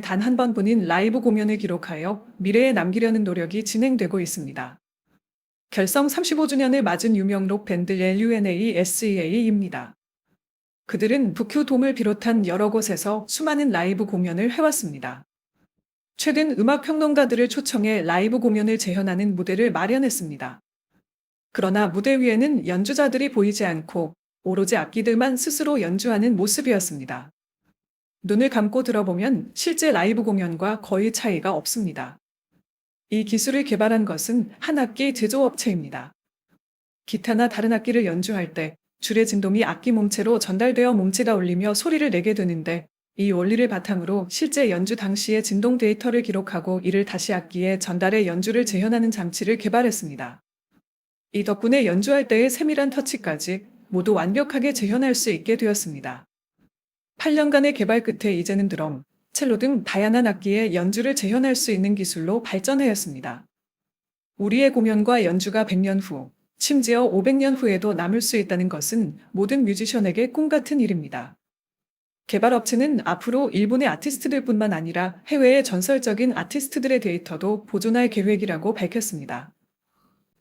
단 한 번뿐인 라이브 공연을 기록하여 미래에 남기려는 노력이 진행되고 있습니다. 결성 35주년을 맞은 유명 록 밴드 LUNA SEA입니다. 그들은 북큐돔을 비롯한 여러 곳에서 수많은 라이브 공연을 해왔습니다. 최근 음악 평론가들을 초청해 라이브 공연을 재현하는 무대를 마련했습니다. 그러나 무대 위에는 연주자들이 보이지 않고 오로지 악기들만 스스로 연주하는 모습이었습니다. 눈을 감고 들어보면 실제 라이브 공연과 거의 차이가 없습니다. 이 기술을 개발한 것은 한 악기 제조업체입니다. 기타나 다른 악기를 연주할 때 줄의 진동이 악기 몸체로 전달되어 몸체가 울리며 소리를 내게 되는데 이 원리를 바탕으로 실제 연주 당시의 진동 데이터를 기록하고 이를 다시 악기에 전달해 연주를 재현하는 장치를 개발했습니다. 이 덕분에 연주할 때의 세밀한 터치까지 모두 완벽하게 재현할 수 있게 되었습니다. 8년간의 개발 끝에 이제는 드럼, 첼로 등 다양한 악기의 연주를 재현할 수 있는 기술로 발전하였습니다. 우리의 공연과 연주가 100년 후, 심지어 500년 후에도 남을 수 있다는 것은 모든 뮤지션에게 꿈 같은 일입니다. 개발업체는 앞으로 일본의 아티스트들 뿐만 아니라 해외의 전설적인 아티스트들의 데이터도 보존할 계획이라고 밝혔습니다.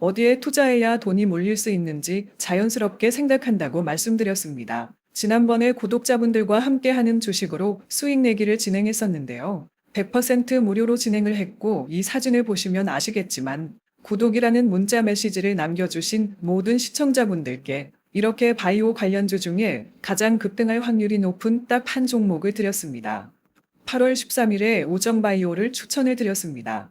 어디에 투자해야 돈이 몰릴 수 있는지 자연스럽게 생각한다고 말씀드렸습니다. 지난번에 구독자분들과 함께하는 주식으로 수익 내기를 진행했었는데요. 100% 무료로 진행을 했고 이 사진을 보시면 아시겠지만 구독이라는 문자 메시지를 남겨주신 모든 시청자분들께 이렇게 바이오 관련주 중에 가장 급등할 확률이 높은 딱 한 종목을 드렸습니다. 8월 13일에 오정바이오를 추천해 드렸습니다.